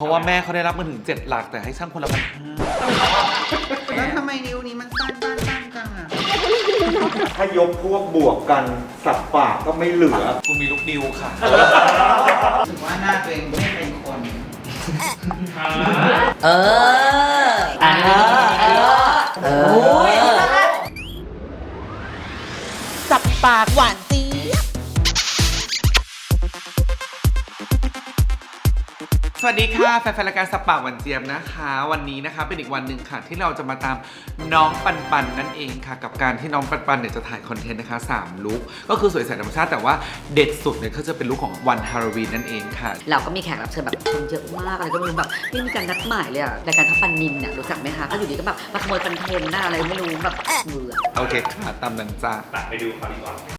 เพราะว่าแม่เขาได้รับมาถึง7หลักแต่ให้ช่างคนละพันห้าแล้วทำไมนิ้วนี้มันสั้นสั้นสั้นจังอะ ถ้ายกพวกบวกกันสับปากก็ไม่เหลือ คุณมีลูกดิวค่ะถือว่าหน้าตัวเองไม่เป็นคน เอออ่าเออเออสับปากหวาน สวัสดีค่ะแฟนๆรายการสบปากหวันเจี๊ยมนะคะ วันนี้นะคะเป็นอีกวันหนึ่งค่ะ ที่เราจะมาตามน้องปันปันนั่นเองค่ะ กับการที่น้องปันปันเนี่ยจะถ่ายคอนเทนต์นะคะ3ลุคก็คือสวยใสธรรมชาติแต่ว่าเด็ดสุดเนี่ยก็จะเป็นลุคของวันฮาโลวีนนั่นเองค่ะ เราก็มีแขกรับเชิญแบบคนเยอะมากอะไรก็ไม่รู้แบบไม่มีการนัดหมายเลยอะรายการทัพปันนินเนี่ยรู้จักไหมคะก็อยู่ดีก็แบบมาขโมยคอนเทนต์หน้าอะไรไม่รู้แบบเบื่อโอเคค่ะตามนั้นจ้า ไปดูเขาดีกว่า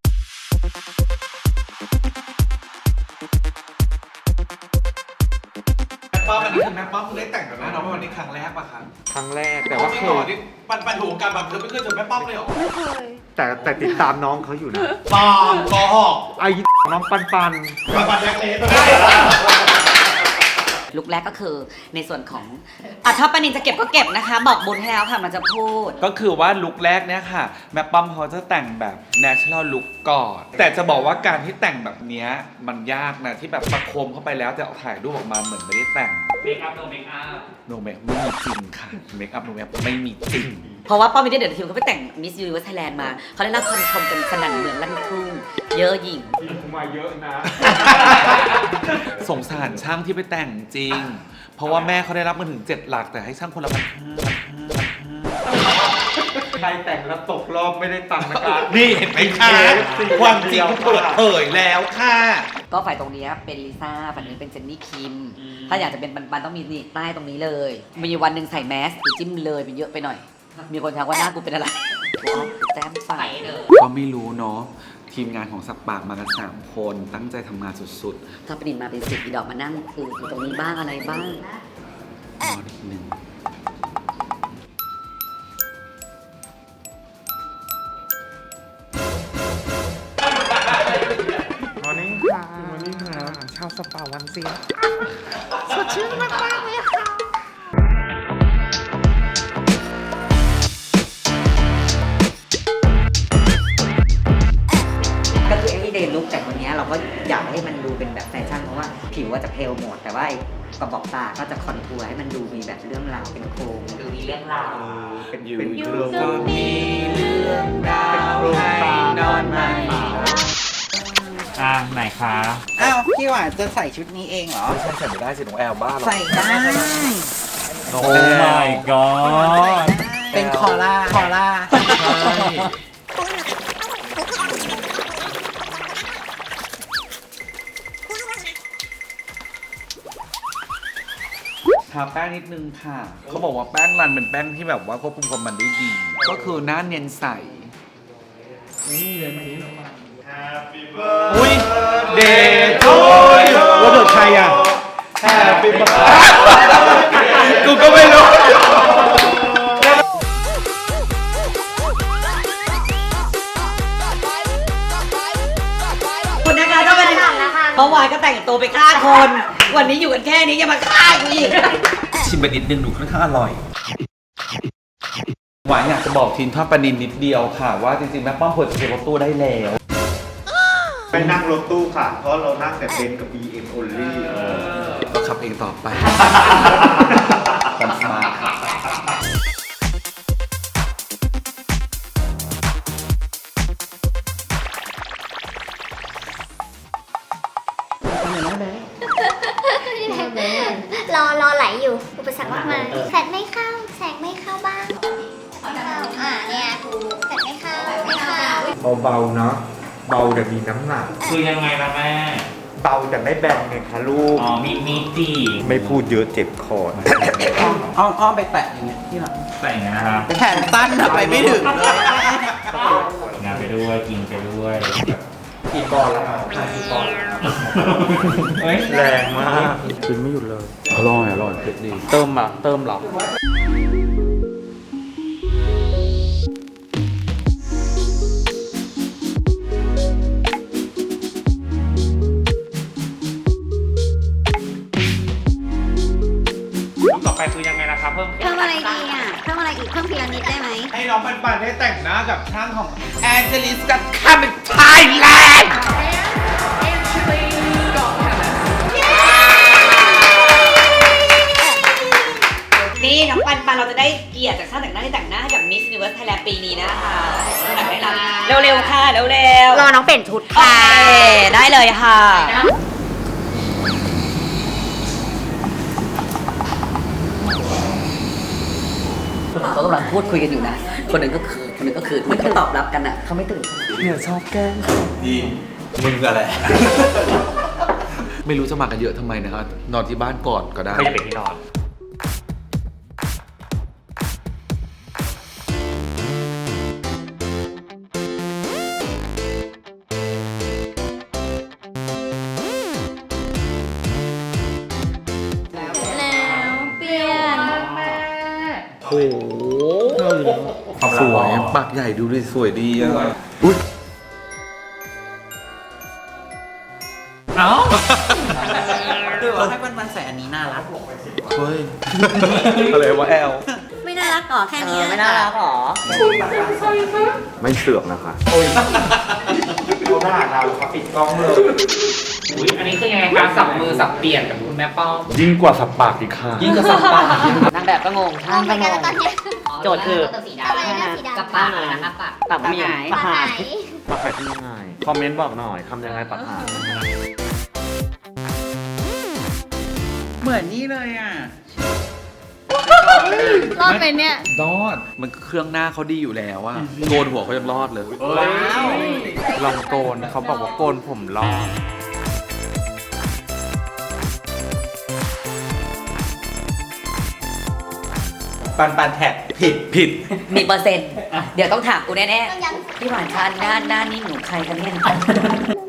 ป้อมอันนี้คือแม่ป้อมเพิ่งได้แต่งกับแม่น้องวันนี้ครั้งแรกปะคะครั้งแรกแต่ว่าเคยปันปันถูกการแบบเธอไม่เคยเจอแม่ป้อมเลยหรอแต่แต่ติดตามน้องเขาอยู่นะปอมโกหกไอ้น้องปันปันปันปันแจ็คเลส ลุกแรกก็คือในส่วนของอะถ้าปานินจะเก็บก็เก็บนะคะ บอกบุญให้แล้วค่ะมันจะพูด ก็คือว่าลุคแรกเนี่ยค่ะ แม่ป้อมเขาจะแต่งแบบ natural look ก่อน แต่จะบอกว่าการที่แต่งแบบเนี้ยมันยากนะ ที่แบบประโคมเข้าไปแล้วแต่เอาถ่ายรูปออกมาเหมือนไม่ได้แต่ง เมคอัพโนเมคอัพโนเมคไม่มีจริงค่ะเมคอัพโนเมคไม่มีจริง เพราะว่าป้อมมิเดอร์ทีมเขาไปแต่งมิสยูนิเวอร์สไทยแลนด์มา เขาได้รับคำชมกันสนั่นเมืองลั่นทุ่งเยอะหยิ่งมาเยอะนะ สงสารช่างที่ไปแต่งจริง เพราะว่าแม่เขาได้รับมาถึง 7 หลักแต่ให้ช่างคนละพันห้าใครแต่งแล้วตกรอบไม่ได้ตังค์นะคะนี่เห็นไหมคะความจริงเปิดเผยแล้วค่ะ ก็ฝ่ายตรงเนี้ยเป็นลิซ่าฝั่งนี้เป็นเจนนี่คิมถ้าอยากจะเป็นบันๆต้องมีนี่ใต้ตรงนี้เลย มีวันหนึ่งใส่แมสหรือจิ้มเลยไปเยอะไปหน่อย มีคนทักว่าหน้ากูเป็นอะไรอ๋อแต้มใส่เลย ก็ไม่รู้เนาะทีมงานของสักปากมากันสามคนตั้งใจทำงานสุดถ้าปนินมาเป็นสิบอีดอกมานั่งคืออยู่ตรงนี้บ้างอะไรบ้างๆรอนิดนึงมอร์นิ่งค่ะมอร์นิ่งค่ะชาวสปาวันเซีย เนี้ยเราก็อยากให้มันดูเป็นแบบแฟชั่นเพราะว่าผิวว่าจะเพลหมด แต่ว่าไอ้กระบอกตาก็จะคอนทัวร์ให้มันดูมีแบบเรื่องราวเป็นโครงดูมีเรื่องราวเป็นอยู่เป็นอยู่เครื่องก็มีเรื่องราวให้นอนไม่หลับอ่าไหนคะอ้าวพี่หวานจะใส่ชุดนี้เองเหรอไม่ใช่ใส่ไม่ได้สิน้องแอลบ้าหรอใส่ได้น้องโอ้แอล my god เป็นคอล่าคอล่าาแป้งนิดนึงค่ะ เขาบอกว่าแป้งรันเป็นแป้งที่แบบว่าควบคุมความมันได้ดี ก็คือหน้าเนียนใสอุ้ยเดย์โอ้ยว่าเกิดใครอะ Happy birthday กูก็ไม่รู้ เมื่อวานก็แต่งตัวไปฆ่าคน วันนี้อยู่กันแค่นี้ยังมาฆ่ากูอีก ชิมไปนิดนึงดูค่อนข้างอร่อย หวานอยากจะบอกทีมทอดปลานินนิดเดียวค่ะ ว่าจริงๆแม่ป้อมเปิดเทปรถตู้ได้แล้ว ไปนั่งรถตู้ค่ะ เพราะเรานั่งแต่เบนซ์กับ BM only ก็ขับเองต่อไป รอรอไหลอยู่ อุปสรรคมากมายแฟดไม่เข้า แสงไม่เข้าบ้างเข้าอ่าเนี่ยถูกแฟดไม่เข้าไม่เข้าเบาๆเนาะเบาแต่มีน้ำหนัก คือยังไงล่ะแม่ เบาแต่ไม่แบนไงคะลูก อ๋อ มีมีจีไม่พูดเยอะเจ็บคออ้อมอ้อมไปแตะอย่างเงี้ยที่หลังแต่งนะครับแขนสั้นอะไปไม่ถึงเลยงานไปด้วยกินไปด้วย กี่ปอนด์แล้วครับกี่ปอนด์เฮ้ยแรงมากกินไม่หยุดเลยอร่อยอร่อยเผ็ดดี เติมมาเติมเราลูกต่อไปคือยังไงล่ะครับเพิ่มเพิ่มอะไรดีอะเพิ่มอะไรอีกเพิ่มพีระมิดได้ไหม ให้น้องปันปันได้แต่งหน้ากับช่างของแอนเจลิสกับคาเมนไทยแลนด์ นี่น้องปันปันเราจะได้เกียรติจากช่างแต่งหน้าที่แต่งหน้าให้กับมิส s u น i เวิร์สไทยแลนด์ปีนี้นะคะแต่งได้รับเร็วๆค่ะ เร็วๆรอน้องเปลี่ยนชุดโอเคได้เลยค่ะ พูดคุยกันอยู่นะ คนหนึ่งก็คือคนหนึ่งก็คือเหมือนเขาตอบรับกันอะเขาไม่ตื่นดีมึงอะไร ไม่รู้จะมากันเยอะทำไมนะครับนอนที่บ้านก่อนก็ได้ก็จะเป็นที่นอน ใหญ่ดูดิสวยดีอะอุ้ยเอ้าคือว่าให้ปันปันใส่อันนี้น่ารักเฮ้ยอะไรวะแอลไม่น่ารักหรอแค่เอนี้อไม่น่ารักหรอไม่เสือกนะคะเขาด่าเราเขาปิดกล้องเลยอุ้ยอันนี้คือยังไงคะสับมือสับเปลี่ยนกับคุณแม่ป้อมยิ่งกว่าสับปากอีกค่ะยิ่งกว่าสับปากนางแบบก็งงมองไปกั นแล้วตอนเนี้ยโจทย์คืออะไรนะสีดำ กับปากอะไรนะปากปากเมียปากไหนปักแผลที่ยังไงคอมเมนต์บอกหน่อยทำยังไงปักหาเหมือนนี่เลยอะรอดไปเนี่ย รอด มันเครื่องหน้าเขาดีอยู่แล้วอะโกนหัวเขายังรอดเลย ว้าว ลองโกนเขาบอกว่าโกนผมรอด ปันปันแท็กผิดผิด มีเปอร์เซ็นต์ เดี๋ยวต้องถามกูแน่ต้องยังๆพี่หวานชาญหน้าหน้านี่หนูใครคะเนี่ย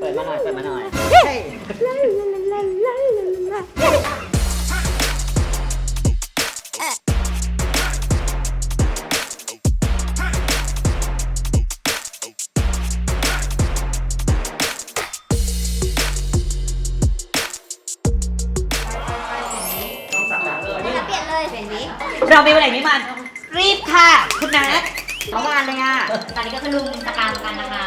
เปิดมาหน่อยเปิดมาหน่อย เเรามีเวลาไม่มันรีบค่ะ คุณนัทเมื่อวานเลยอะ ตอนนี้ก็คือลุมสกามกันนะคะ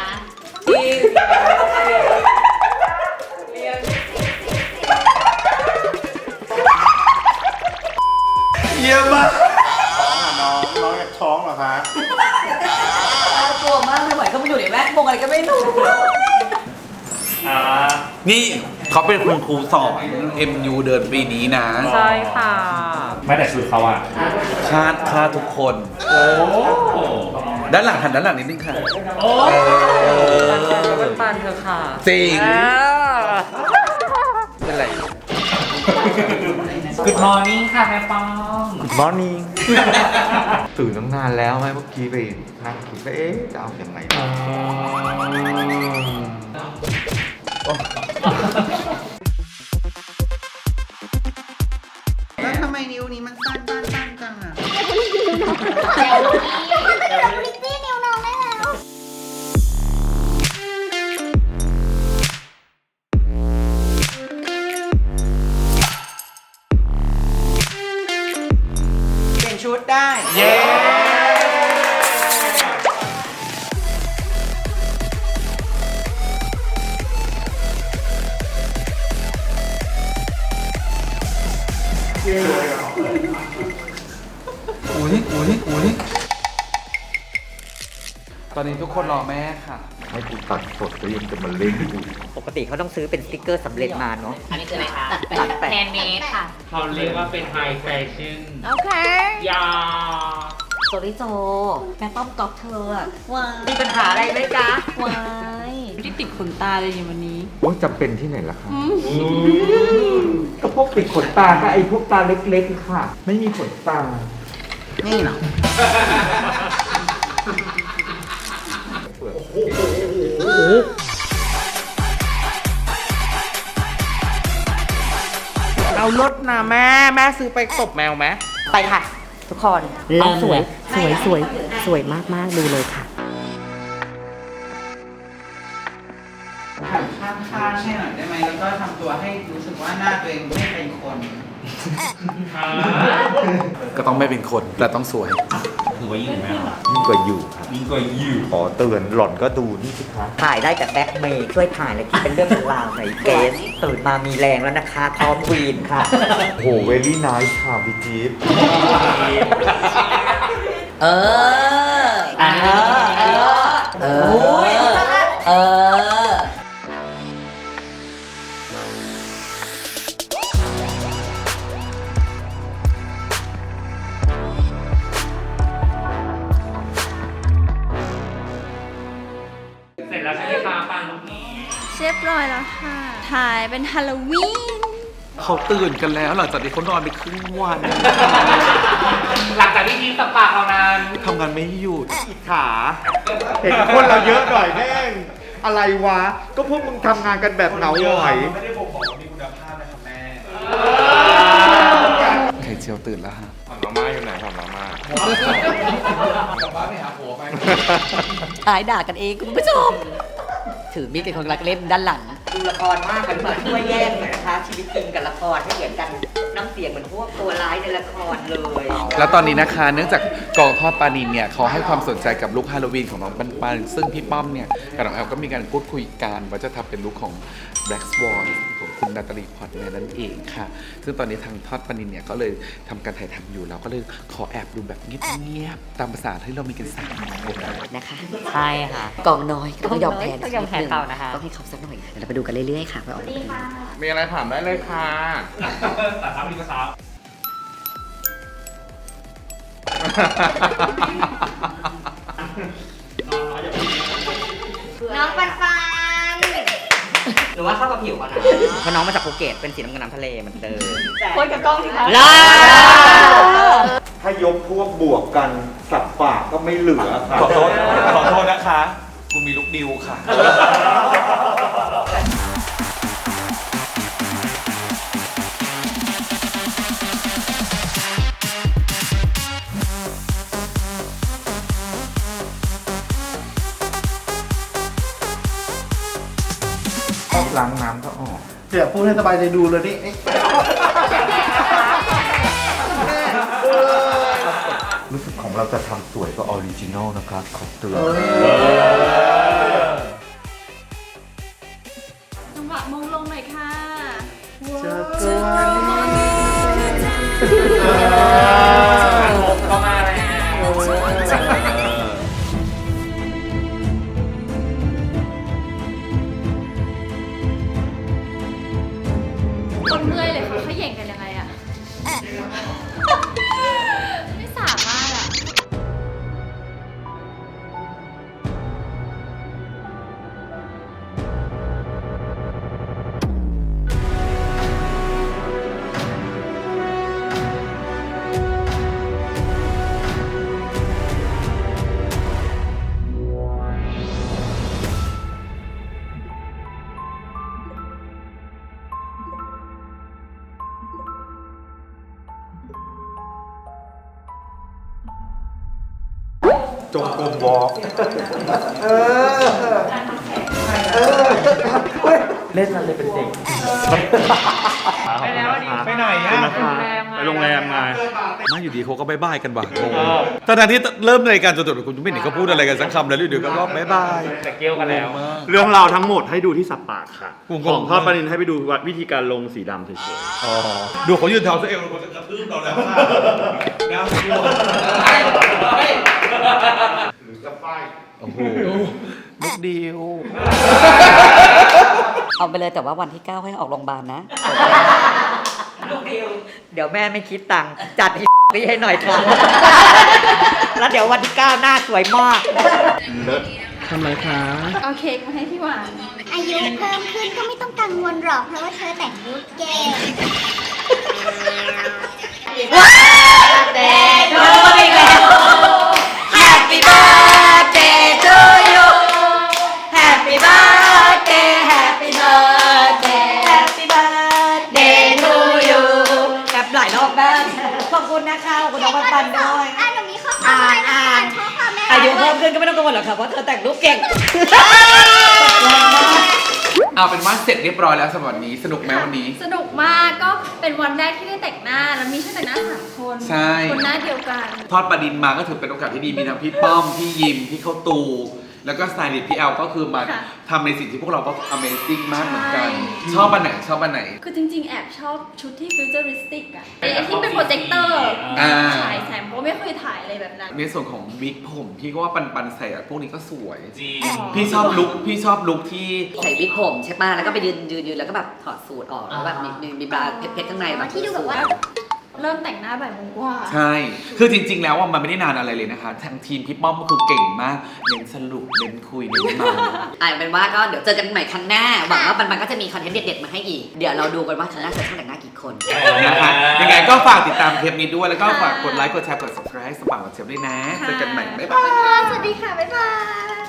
เยี่ยมมากน้องน้องอยากท้องเหรอคะ กลัวมากไม่ไหวเขามาอยู่ในแวดวงอะไรก็ไม่รู้ อ่า นี่ เขาเป็นคุณครูสอน MU เดินปีนี้นะ ใช่ค่ะ ไม่แต่ชุดเขาอะคาดคาดทุกคน โอ้ด้านหลังหันด้านหลังนิดนึงค่ะโอ้ปันปันเธอค่ะ จริง เป็นไร Good morning ค่ะแม่ป้อมมอร์นิ่งตื่นตั้งนานแล้วไหมเมื่อกี้ไปนั่งคิดว่าเอ๊ะจะเอาอย่างไร ชุดได้ เย้อุ้ยอุ้ยอุ้ยตอนนี้ทุกคนรอแม่ค่ะ ให้กูตัดสดก็ยังจะมาเล่นกูปกติเขาต้องซื้อเป็นสติกเกอร์สำเร็จมาเนาะ อันนี้คืออะไรคะตัดแปะแฮนด์เมดค่ะ เขาเรียกว่าเป็นไฮแฟชั่น โอเค ยา โซลิโจแม่ป้อมกอบเธออะว้ายมีปัญหาอะไรไหมจ๊ะว้ายที่ติดขนตาเลยอย่างวันนี้ โอ้ยจำเป็นที่ไหนล่ะคะก็พวกติดขนตาค่ะไอ้พวกตาเล็กๆค่ะ ไม่มีขนตา นี่เหรอเอารถนะแม่ แม่ซื้อไปตบแมวไหมไปค่ะ ทุกคนเริ่มสวยสวยสวยสวยมากมากๆดูเลยค่ะหันข้างๆให้หน่อยได้ไหมแล้วก็ทำตัวให้รู้สึกว่าหน้าตัวเองไม่เป็นคน ก็ต้องไม่เป็นคนแต่ต้องสวย ถือว่ายิ่งไหมหรอยิ่งกว่าอยู่ครับยิ่งกว่าอยู่ขอเตือนหล่อนก็ดูนี่สิคะถ่ายได้แต่แบ็คเมย์ช่วยถ่ายเลยที่เป็นเรื่องเป็นราวหน่อยเกสตื่นมามีแรงแล้วนะคะทอมควีนค่ะโหเวลี่ไนท์ค่ะพี่จี๊บเอออันนี้ เป็นฮาโลวีนเขาตื่นกันแล้วหลังจากที่เขานอนไปครึ่งวันหลังจากที่ทีมสปาเรานั้นทำงานไม่หยุดขาเห็นคนเราเยอะหน่อยแม่ง อะไรวะ ก็พวกมึงทำงานกันแบบเหงาหน่อยไข่เจียวตื่นแล้วฮะมาม่าอยู่ไหนถามมาม่าถ่ายด่ากันเองคุณผู้ชม ถือมีดเป็นคนรักเล่นด้านหลัง ดูละครมากมันเหมือนช่วยแยกหน่อยนะคะ ชีวิตจริงกับละครให้เหมือนกันน้ำเสียงเหมือนพวกตัวร้ายในละครเลยแล้วตอนนี้นะคะ เนื่องจากกองทอดปลานินเนี่ยเขาให้ความสนใจกับลุคฮาโลวีนของน้องปันปันซึ่งพี่ป้อมเนี่ยกับน้องแอลก็มีการพูดคุยกันว่าจะทำเป็นลุคของ Black Swan ของคุณนาตาลีพอตแมนนั่นเองค่ะ ซึ่งตอนนี้ทางทอดปลานินเนี่ยก็เลยทำการถ่ายทำอยู่เราก็เลยขอแอบดูแบบเงียบๆตามภาษาที่เรามีกันสามคนนะคะ ใช่ค่ะ กองน้อยก็ต้องยอมแพ้ต้องยอมแพ้เขานะคะ ต้องให้เขาสักหน่อยเดี๋ยวเราไปดูกันเรื่อยๆค่ะว่าออกมาเป็นยังไง มีอะไรถามได้เลยค่ะแต่ทำดีกว่าสาวน้องปันปันหรือว่าเข้ากับผิวก่อนนะเพราะน้องมาจากภูเก็ตเป็นสีน้ำเงินน้ำทะเลเหมือนเดิมโอยกับกล้องสิคะลาถ้ายกพวกบวกกันสับปากก็ไม่เหลือค่ะ ขอโทษ ขอโทษนะคะ คุณมีลุคดิวค่ะ ชอบล้างน้ำก็ออก เดี๋ยวพูดให้สบายใจดูเลยนี่เอ๊ะ เราจะทำสวยก็ออริจินอลนะครับขอเตือน จงกรมวอล์กเล่นอะไรเป็นเด็ก ไปแล้วดิไปไหนอะ ไปโรงแรมมามาอยู่ดีเขาก็บายบายกันว่ะงตอนนั้นที่เริ่มรายการจนจบคุณไม่เห็นเขาพูดอะไรกันสักคำแล้วอยู่เดี๋ยวก็ว่าบายบายแต่เกี่ยวกันแล้ว เรื่องราวทั้งหมดให้ดูที่สับปากค่ะ ผมงงของทอดปลานินให้ไปดูวิธีการลงสีดำเฉยอ๋อดูเขายืนแถวซะเองคนจะกระทืบเราแล้ว น่ากลัวโอ้โหลูกเดียวเอาไปเลยแต่ว่าวันที่ 9 ให้ออกโรงพยาบาลนะ ลูกดิวเดี๋ยวแม่ไม่คิดตังค์จัดให้นี่ให้หน่อยค่ะแล้วเดี๋ยววันที่เก้าหน้าสวยมากทำไมคะเอาเค้กมาให้พี่หวาน อายุเพิ่มขึ้นก็ไม่ต้องกังวลหรอกเพราะว่าเธอแต่งรูปเก่ง ปันปันด้วย อ่านหนูมีข้อความด้วยนะอ่านข้อความแม่อายุเพิ่มขึ้นก็ไม่ต้องกังวลหรอกค่ะเพราะเธอแต่งรูปเก่ง เอาเป็นว่าเสร็จเรียบร้อยแล้วสำหรับวันนี้ สนุกไหมวันนี้ สนุกมากก็เป็นวันแรกที่ได้แต่งหน้าแล้วมีช่างแต่งหน้าสามคนใช่ คนหน้าเดียวกัน ทอดปลาดินมาก็ถือเป็นโอกาสที่ดีมีทั้งพี่ป้อม พี่ยิม พี่เข้าตู แล้วก็สไตลิสต์พี่แอลก็คือมาค่ะทำในสิ่งที่พวกเราก็ Amazing มากเหมือนกัน ใช่ ชอบอันไหนชอบอันไหน คือจริงๆ แอบชอบชุดที่ฟิวเจอริสติกอะไอ้ที่เป็นโปรเจคเตอร์อ่าฉายแสงเพราะไม่เคยถ่ายอะไรแบบนั้น ในส่วนของวิกผมพี่ก็ว่าปันปันๆใส่อะพวกนี้ก็สวย จริง พี่ชอบลุคพี่ชอบลุคที่ ใส่วิกผมใช่ป่ะ แล้วก็ไปยืนยืนยืนแล้วก็แบบถอดสูทออก แล้วแบบมีมีมีบราเพชรๆข้างในแบบ ที่ดูแบบว่า เริ่มแต่งหน้าบ่ายโมงกว่า ใช่ คือจริง ๆ แล้วอะมันไม่ได้นานอะไรเลยนะคะ ทางทีมพี่ป้อมก็คือเก่งมาก เน้นสรุป เน้นคุย เน้นเมา อ่าเป็นว่าก็เดี๋ยวเจอกันใหม่ครั้งหน้า หวังว่ามันมันก็จะมีคอนเทนต์เด็ดๆมาให้อีก เดี๋ยวเราดูกันว่าครั้งหน้าจะช่างแต่งหน้ากี่คน นะคะ ยังไงก็ฝากติดตามเทปนี้ด้วย แล้วก็ฝากกดไลค์ กดแชร์ กด subscribe ให้สปังกับเชฟด้วยนะ เจอกันใหม่ บ๊ายบาย สวัสดีค่ะ บ๊ายบาย